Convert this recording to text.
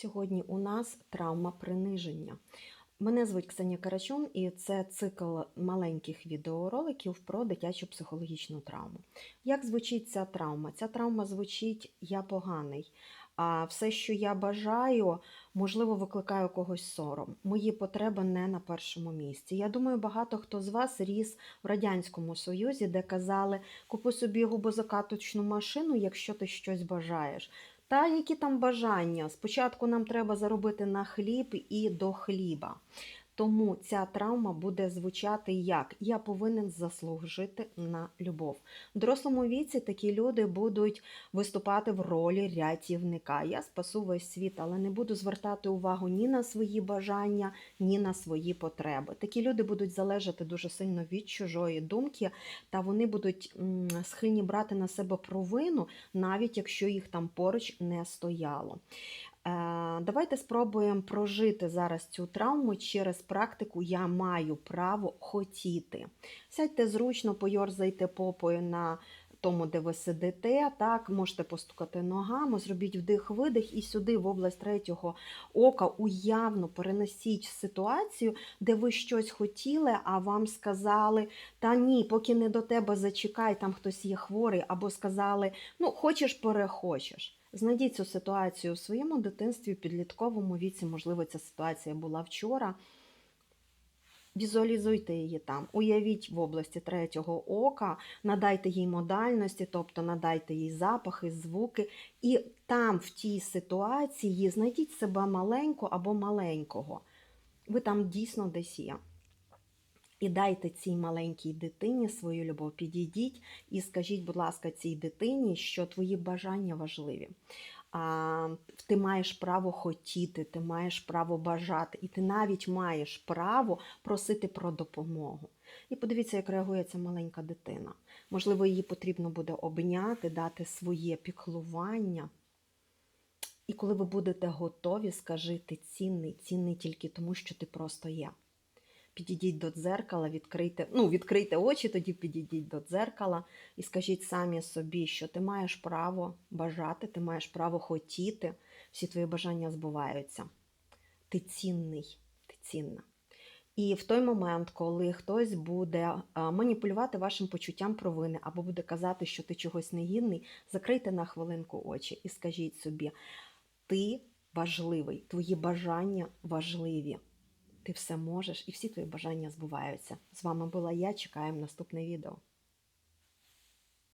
Сьогодні у нас травма приниження. Мене звуть Ксенія Карачун, і це цикл маленьких відеороликів про дитячу психологічну травму. Як звучить ця травма? Ця травма звучить Я поганий. А все, що я бажаю, можливо, викликає когось сором. Мої потреби не на першому місці. Я думаю, багато хто з вас ріс в Радянському Союзі, де казали: купи собі губозакаточну машину, якщо ти щось бажаєш. Та які там бажання? Спочатку нам треба заробити на хліб і до хліба. Тому ця травма буде звучати як Я повинен заслужити на любов. В дорослому віці такі люди будуть виступати в ролі рятівника. Я спасу весь світ, але не буду звертати увагу ні на свої бажання, ні на свої потреби. Такі люди будуть залежати дуже сильно від чужої думки, та вони будуть схильні брати на себе провину, навіть якщо їх там поруч не стояло. Давайте спробуємо прожити зараз цю травму через практику Я маю право хотіти. Сядьте зручно, пойорзайте попою на тому, де ви сидите. Так, можете постукати ногами, зробіть вдих-видих і сюди, в область третього ока, уявно перенесіть ситуацію, де ви щось хотіли, а вам сказали, та ні, поки не до тебе зачекай, там хтось є хворий, або сказали, ну, хочеш, перехочеш. Знайдіть цю ситуацію у своєму дитинстві, в підлітковому віці, можливо, ця ситуація була вчора. Візуалізуйте її там, уявіть в області третього ока, надайте їй модальності, тобто надайте їй запахи, звуки, і там, в тій ситуації, знайдіть себе маленьку або маленького. Ви там дійсно десь є. І дайте цій маленькій дитині свою любов. Підійдіть і скажіть, будь ласка, цій дитині, що твої бажання важливі. Ти маєш право хотіти, ти маєш право бажати, і ти навіть маєш право просити про допомогу. І подивіться, як реагує ця маленька дитина. Можливо, її потрібно буде обняти, дати своє піклування. І коли ви будете готові, скажи, ти цінний, цінний тільки тому, що ти просто є підійдіть до дзеркала, відкрийте, ну, відкрийте очі, тоді підійдіть до дзеркала і скажіть самі собі, що ти маєш право бажати, ти маєш право хотіти, всі твої бажання збуваються. Ти цінний, ти цінна. І в той момент, коли хтось буде маніпулювати вашим почуттям провини або буде казати, що ти чогось негідний, закрийте на хвилинку очі і скажіть собі: ти важливий, твої бажання важливі. Ти все можеш і всі твої бажання збуваються. З вами була я. Чекаємо наступне відео.